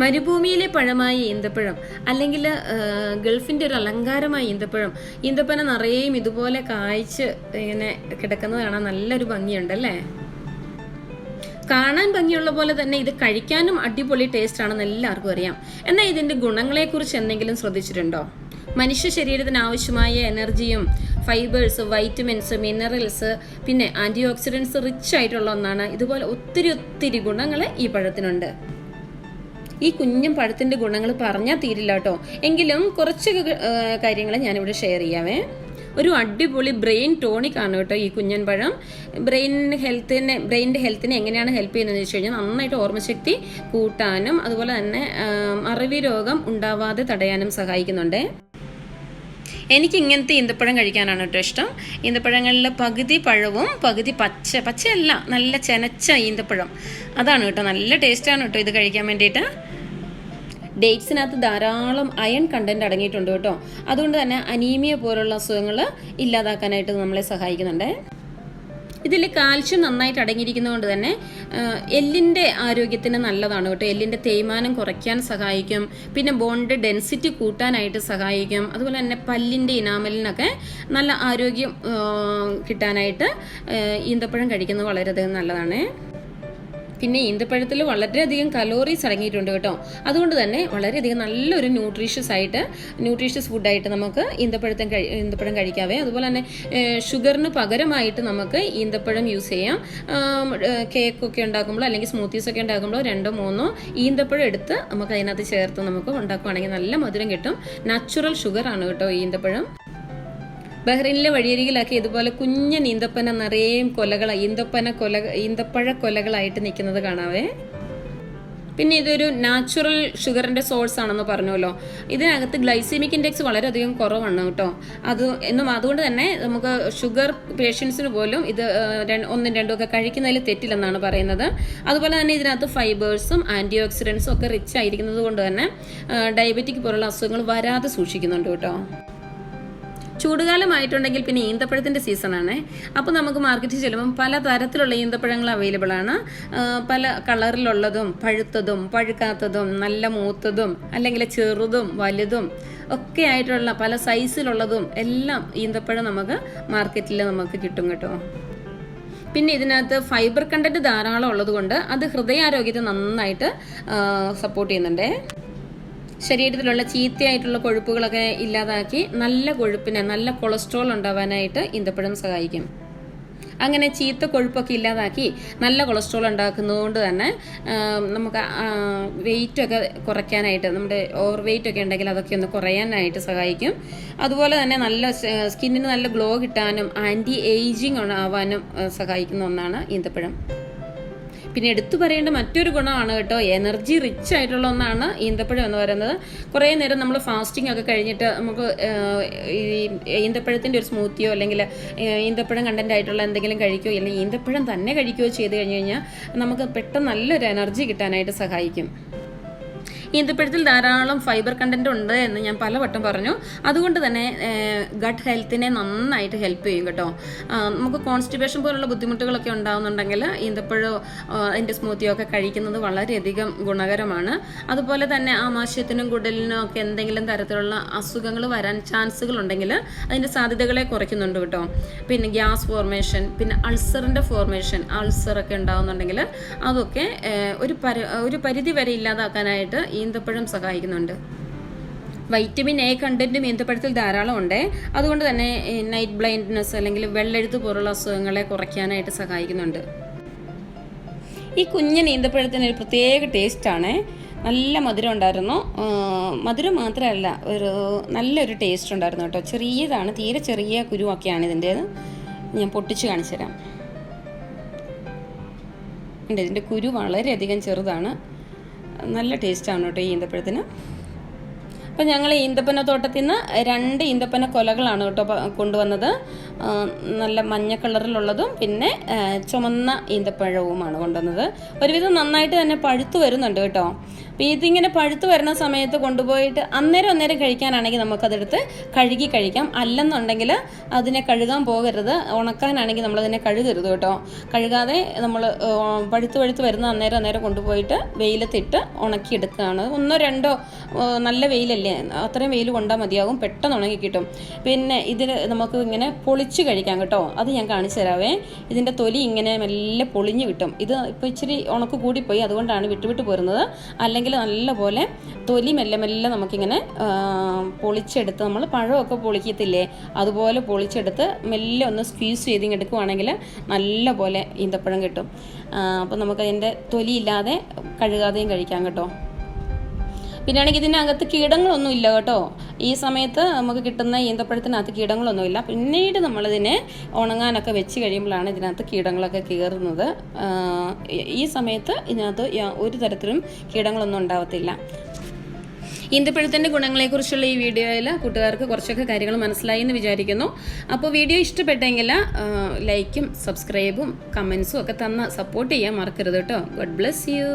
മരുഭൂമിയിലെ പഴമായ ഈന്തപ്പഴം അല്ലെങ്കിൽ ഗൾഫിന്റെ ഒരു അലങ്കാരമായ ഈന്തപ്പഴം. ഈന്തപ്പന നിറയെയും ഇതുപോലെ കായ്ച്ച് ഇങ്ങനെ കിടക്കുന്നത് കാണാൻ നല്ലൊരു ഭംഗിയുണ്ടല്ലേ കാണാൻ ഭംഗിയുള്ള പോലെ തന്നെ ഇത് കഴിക്കാനും അടിപൊളി ടേസ്റ്റ് ആണെന്ന് എല്ലാവർക്കും അറിയാം. എന്നാൽ ഇതിന്റെ ഗുണങ്ങളെക്കുറിച്ച് എന്തെങ്കിലും ശ്രദ്ധിച്ചിട്ടുണ്ടോ? മനുഷ്യ ശരീരത്തിന് ആവശ്യമായ എനർജിയും ഫൈബേഴ്സ് വൈറ്റമിൻസ് മിനറൽസ് പിന്നെ ആന്റി ഓക്സിഡൻസ് റിച്ച് ആയിട്ടുള്ള ഒന്നാണ്. ഇതുപോലെ ഒത്തിരി ഒത്തിരി ഗുണങ്ങൾ ഈ പഴത്തിനുണ്ട്. ഈ കുഞ്ഞും പഴത്തിന്റെ ഗുണങ്ങൾ പറഞ്ഞാൽ തീരില്ല കേട്ടോ. എങ്കിലും കുറച്ച് കാര്യങ്ങൾ ഞാനിവിടെ ഷെയർ ചെയ്യാവേ. ഒരു അടിപൊളി ബ്രെയിൻ ടോണിക് ആണ് കേട്ടോ ഈ കുഞ്ഞൻ പഴം. ബ്രെയിൻ ഹെൽത്തിനെ ബ്രെയിനിന്റെ ഹെൽത്തിനെ എങ്ങനെയാണ് ഹെൽപ്പ് ചെയ്യുന്നത് വെച്ച് കഴിഞ്ഞാൽ നന്നായിട്ട് ഓർമ്മശക്തി കൂട്ടാനും അതുപോലെ തന്നെ മറവി രോഗം ഉണ്ടാവാതെ തടയാനും സഹായിക്കുന്നുണ്ട്. എനിക്ക് ഇങ്ങനത്തെ ഈന്തപ്പഴം കഴിക്കാനാണ് കേട്ടോ ഇഷ്ടം. ഈന്തപ്പഴങ്ങളിൽ പകുതി പഴവും പകുതി പച്ച പച്ചയല്ല നല്ല ചെനച്ച ഈന്തപ്പഴം. അതാണ് കേട്ടോ നല്ല ടേസ്റ്റാണ് കേട്ടോ ഇത് കഴിക്കാൻ വേണ്ടിയിട്ട്. ഡേറ്റ്സിനകത്ത് ധാരാളം അയൺ കണ്ടന്റ് അടങ്ങിയിട്ടുണ്ട് കേട്ടോ. അതുകൊണ്ട് തന്നെ അനീമിയ പോലുള്ള അസുഖങ്ങൾ ഇല്ലാതാക്കാനായിട്ട് നമ്മളെ സഹായിക്കുന്നുണ്ട്. ഇതിൽ കാൽഷ്യം നന്നായിട്ട് അടങ്ങിയിരിക്കുന്നതുകൊണ്ട് തന്നെ എല്ലിന്റെ ആരോഗ്യത്തിന് നല്ലതാണ് കേട്ടോ. എല്ലിന്റെ തേയ്മാനം കുറയ്ക്കാൻ സഹായിക്കും. പിന്നെ ബോണ്ട് ഡെൻസിറ്റി കൂട്ടാനായിട്ട് സഹായിക്കും. അതുപോലെ തന്നെ പല്ലിന്റെ ഇനാമലിനൊക്കെ നല്ല ആരോഗ്യം കിട്ടാനായിട്ട് ഈന്തപ്പഴം കഴിക്കുന്നത് വളരെയധികം നല്ലതാണ്. പിന്നെ ഈന്തപ്പഴത്തിൽ വളരെയധികം കലോറീസ് അടങ്ങിയിട്ടുണ്ട് കേട്ടോ. അതുകൊണ്ട് തന്നെ വളരെയധികം നല്ലൊരു ന്യൂട്രീഷ്യസ് ആയിട്ട് ന്യൂട്രീഷ്യസ് ഫുഡായിട്ട് നമുക്ക് ഈന്തപ്പഴത്തെ ഈന്തപ്പഴം കഴിക്കാവേ. അതുപോലെ തന്നെ ഷുഗറിന് പകരമായിട്ട് നമുക്ക് ഈന്തപ്പഴം യൂസ് ചെയ്യാം. കേക്കൊക്കെ ഉണ്ടാക്കുമ്പോൾ അല്ലെങ്കിൽ സ്മൂത്തീസ് ഒക്കെ ഉണ്ടാക്കുമ്പോൾ രണ്ടോ മൂന്നോ ഈന്തപ്പഴം എടുത്ത് നമുക്ക് അതിനകത്ത് ചേർത്ത് നമുക്ക് ഉണ്ടാക്കുകയാണെങ്കിൽ നല്ല മധുരം കിട്ടും. നാച്ചുറൽ ഷുഗറാണ് കേട്ടോ ഈന്തപ്പഴം. ബഹ്റൈനിലെ വഴിയരികിലാക്കി ഇതുപോലെ കുഞ്ഞ് ഈന്തപ്പന നിറയെ കൊലകൾ ഈന്തപ്പന കൊല ഈന്തപ്പഴ കൊലകളായിട്ട് നിൽക്കുന്നത് കാണാവേ. പിന്നെ ഇതൊരു നാച്ചുറൽ ഷുഗറിന്റെ സോഴ്സ് ആണെന്ന് പറഞ്ഞല്ലോ ഇതിനകത്ത് ഗ്ലൈസീമിക് ഇൻഡെക്സ് വളരെയധികം കുറവാണ് കേട്ടോ. അത് എന്നും അതുകൊണ്ട് തന്നെ നമുക്ക് ഷുഗർ പേഷ്യൻസിന് പോലും ഇത് ഒന്നും രണ്ടും ഒക്കെ കഴിക്കുന്നതിൽ തെറ്റില്ലെന്നാണ് പറയുന്നത്. അതുപോലെ തന്നെ ഇതിനകത്ത് ഫൈബേഴ്സും ആന്റി ഓക്സിഡൻസും ഒക്കെ റിച്ച് ആയിരിക്കുന്നത് കൊണ്ട് തന്നെ ഡയബറ്റിക് പോലുള്ള അസുഖങ്ങൾ വരാതെ സൂക്ഷിക്കുന്നുണ്ട് കേട്ടോ. ചൂടുകാലമായിട്ടുണ്ടെങ്കിൽ പിന്നെ ഈന്തപ്പഴത്തിന്റെ സീസണാണ്. അപ്പോൾ നമുക്ക് മാർക്കറ്റിൽ ചെല്ലുമ്പം പല തരത്തിലുള്ള ഈന്തപ്പഴങ്ങൾ അവൈലബിൾ ആണ്. പല കളറിലുള്ളതും പഴുത്തതും പഴുക്കാത്തതും നല്ല മൂത്തതും അല്ലെങ്കിൽ ചെറുതും വലുതും ഒക്കെ ആയിട്ടുള്ള പല സൈസിലുള്ളതും എല്ലാം ഈന്തപ്പഴം നമുക്ക് മാർക്കറ്റിൽ നമുക്ക് കിട്ടും കേട്ടോ. പിന്നെ ഇതിനകത്ത് ഫൈബർ കണ്ടന്റ് ധാരാളം ഉള്ളതുകൊണ്ട് അത് ഹൃദയാരോഗ്യത്തെ നന്നായിട്ട് സപ്പോർട്ട് ചെയ്യുന്നുണ്ട്. ശരീരത്തിലുള്ള ചീത്തയായിട്ടുള്ള കൊഴുപ്പുകളൊക്കെ ഇല്ലാതാക്കി നല്ല കൊഴുപ്പിനെ നല്ല കൊളസ്ട്രോൾ ഉണ്ടാവാനായിട്ട് ഈന്തപ്പഴം സഹായിക്കും. അങ്ങനെ ചീത്ത കൊഴുപ്പൊക്കെ ഇല്ലാതാക്കി നല്ല കൊളസ്ട്രോൾ ഉണ്ടാക്കുന്നതുകൊണ്ട് തന്നെ നമുക്ക് വെയിറ്റൊക്കെ കുറയ്ക്കാനായിട്ട് നമ്മുടെ ഓവർ വെയിറ്റ് ഒക്കെ ഉണ്ടെങ്കിൽ അതൊക്കെ ഒന്ന് കുറയാനായിട്ട് സഹായിക്കും. അതുപോലെ തന്നെ നല്ല സ്കിന്നിന് നല്ല ഗ്ലോ കിട്ടാനും ആന്റി ഏജിങ് ആവാനും സഹായിക്കുന്ന ഒന്നാണ് ഈന്തപ്പഴം പിന്നെ എടുത്തു പറയേണ്ട മറ്റൊരു ഗുണമാണ് കേട്ടോ എനർജി റിച്ച് ആയിട്ടുള്ള ഒന്നാണ് ഈന്തപ്പഴം എന്ന് പറയുന്നത്. കുറേ നേരം നമ്മൾ ഫാസ്റ്റിംഗ് ഒക്കെ കഴിഞ്ഞിട്ട് നമുക്ക് ഈ ഈന്തപ്പഴത്തിന്റെ ഒരു സ്മൂത്തിയോ അല്ലെങ്കിൽ ഈന്തപ്പഴം കണ്ടന്റ് ആയിട്ടുള്ള എന്തെങ്കിലും കഴിക്കുകയോ അല്ലെങ്കിൽ ഈന്തപ്പഴം തന്നെ കഴിക്കുകയോ ചെയ്ത് കഴിഞ്ഞ് കഴിഞ്ഞാൽ നമുക്ക് പെട്ടെന്ന് നല്ലൊരു എനർജി കിട്ടാനായിട്ട് സഹായിക്കും. ഈന്തപ്പഴത്തിൽ ധാരാളം ഫൈബർ കണ്ടന്റ് ഉണ്ട് എന്ന് ഞാൻ പലവട്ടം പറഞ്ഞു. അതുകൊണ്ട് തന്നെ ഗട്ട് ഹെൽത്തിനെ നന്നായിട്ട് ഹെൽപ്പ് ചെയ്യും കേട്ടോ. നമുക്ക് കോൺസ്റ്റിപ്പേഷൻ പോലുള്ള ബുദ്ധിമുട്ടുകളൊക്കെ ഉണ്ടാകുന്നുണ്ടെങ്കിൽ ഈന്തപ്പഴോ അതിന്റെ സ്മൂത്തിയോ ഒക്കെ കഴിക്കുന്നത് വളരെയധികം ഗുണകരമാണ്. അതുപോലെ തന്നെ ആമാശയത്തിനും കുടലിനും ഒക്കെ എന്തെങ്കിലും തരത്തിലുള്ള അസുഖങ്ങൾ വരാൻ ചാൻസുകൾ ഉണ്ടെങ്കിൽ അതിന്റെ സാധ്യതകളെ കുറയ്ക്കുന്നുണ്ട് കേട്ടോ. പിന്നെ ഗ്യാസ് ഫോർമേഷൻ പിന്നെ അൾസറിന്റെ ഫോർമേഷൻ അൾസറൊക്കെ ഉണ്ടാകുന്നുണ്ടെങ്കിൽ അതൊക്കെ ഒരു പരി ഒരു പരിധി വരെ ഇല്ലാതാക്കാനായിട്ട് ഈന്തപ്പഴം സഹായിക്കുന്നുണ്ട്. വൈറ്റമിൻ എ കണ്ടന്റും ഈന്തപ്പഴത്തിൽ ധാരാളം ഉണ്ട്. അതുകൊണ്ട് തന്നെ നൈറ്റ് ബ്ലൈൻഡ്നെസ് അല്ലെങ്കിൽ വെള്ളെഴുത്ത് പോലുള്ള അസുഖങ്ങളെ കുറയ്ക്കാനായിട്ട് സഹായിക്കുന്നുണ്ട്. ഈ കുഞ്ഞൻ ഈന്തപ്പഴത്തിന് ഒരു പ്രത്യേക ടേസ്റ്റാണ് നല്ല മധുരം ഉണ്ടായിരുന്നു. മധുരം മാത്രമല്ല ഒരു നല്ലൊരു ടേസ്റ്റ് ഉണ്ടായിരുന്നു കേട്ടോ. ചെറിയതാണ് തീരെ ചെറിയ കുരുവൊക്കെയാണ് ഇതിന്റേത്. ഞാൻ പൊട്ടിച്ച് കാണിച്ചു തരാം ഇതിന്റെ കുരു വളരെയധികം ചെറുതാണ്. നല്ല ടേസ്റ്റാണ് കേട്ടോ ഈ ഈന്തപ്പഴത്തിന്. അപ്പോൾ ഞങ്ങൾ ഈന്തപ്പന തോട്ടത്തിൽ നിന്ന് രണ്ട് ഈന്തപ്പന കൊലകളാണ് കേട്ടോ കൊണ്ടുവന്നത്. നല്ല മഞ്ഞ കളറിലുള്ളതും പിന്നെ ചുമന്ന ഈന്തപ്പഴവുമാണ് കൊണ്ടുവന്നത്. ഒരുവിധം നന്നായിട്ട് തന്നെ പഴുത്ത് വരുന്നുണ്ട് കേട്ടോ. അപ്പോൾ ഇതിങ്ങനെ പഴുത്ത് വരുന്ന സമയത്ത് കൊണ്ടുപോയിട്ട് അന്നേരം അന്നേരം കഴിക്കാനാണെങ്കിൽ നമുക്കതെടുത്ത് കഴുകി കഴിക്കാം. അല്ലെന്നുണ്ടെങ്കിൽ അതിനെ കഴുകാൻ പോകരുത്. ഉണക്കാനാണെങ്കിൽ നമ്മളതിനെ കഴുകരുത് കേട്ടോ. കഴുകാതെ നമ്മൾ പഴുത്ത് പഴുത്ത് വരുന്ന അന്നേരം അന്നേരം കൊണ്ടുപോയിട്ട് വെയിലത്തിട്ട് ഉണക്കിയെടുക്കുകയാണ്. ഒന്നോ രണ്ടോ നല്ല വെയിലല്ലേ? അത്രയും വെയിൽ കൊണ്ടാൽ മതിയാകും പെട്ടെന്ന് ഉണങ്ങി കിട്ടും. പിന്നെ ഇതിൽ നമുക്ക് ഇങ്ങനെ പൊളിച്ച് കഴിക്കാം കേട്ടോ. അത് ഞാൻ കാണിച്ചു തരാവേ. ഇതിന്റെ തൊലി ഇങ്ങനെ മെല്ലെ പൊളിഞ്ഞ് കിട്ടും. ഇത് ഇപ്പോൾ ഇച്ചിരി ഉണക്ക് കൂടിപ്പോയി അതുകൊണ്ടാണ് വിട്ടുവിട്ട് പോരുന്നത്. അല്ലെങ്കിൽ നല്ലപോലെ തൊലി മെല്ലെ മെല്ലെ നമുക്കിങ്ങനെ പൊളിച്ചെടുത്ത് നമ്മൾ പഴമൊക്കെ പൊളിക്കത്തില്ലേ? അതുപോലെ പൊളിച്ചെടുത്ത് മെല്ലെ ഒന്ന് സ്ക്വീസ് ചെയ്ത് എടുക്കുവാണെങ്കിൽ നല്ലപോലെ ഈന്തപ്പഴം കിട്ടും. അപ്പോൾ നമുക്കതിന്റെ തൊലിയില്ലാതെ കഴുകാതെയും കഴിക്കാം കേട്ടോ. പിന്നെ ആണെങ്കിൽ ഇതിനകത്ത് കീടങ്ങളൊന്നും ഇല്ല കേട്ടോ. ഈ സമയത്ത് നമുക്ക് കിട്ടുന്ന ഈന്തപ്പഴത്തിനകത്ത് കീടങ്ങളൊന്നും ഇല്ല. പിന്നീട് നമ്മളിതിനെ ഉണങ്ങാനൊക്കെ വെച്ച് കഴിയുമ്പോഴാണ് ഇതിനകത്ത് കീടങ്ങളൊക്കെ കയറുന്നത് ഈ സമയത്ത് ഇതിനകത്ത് ഒരു തരത്തിലും കീടങ്ങളൊന്നും ഉണ്ടാവത്തില്ല. ഈന്തപ്പഴത്തിന്റെ ഗുണങ്ങളെക്കുറിച്ചുള്ള ഈ വീഡിയോയിൽ കൂട്ടുകാർക്ക് കുറച്ചൊക്കെ കാര്യങ്ങൾ മനസ്സിലായി എന്ന് വിചാരിക്കുന്നു. അപ്പോൾ വീഡിയോ ഇഷ്ടപ്പെട്ടെങ്കിൽ ലൈക്കും സബ്സ്ക്രൈബും കമൻസും ഒക്കെ തന്ന സപ്പോർട്ട് ചെയ്യാൻ മറക്കരുത് കേട്ടോ. God bless you.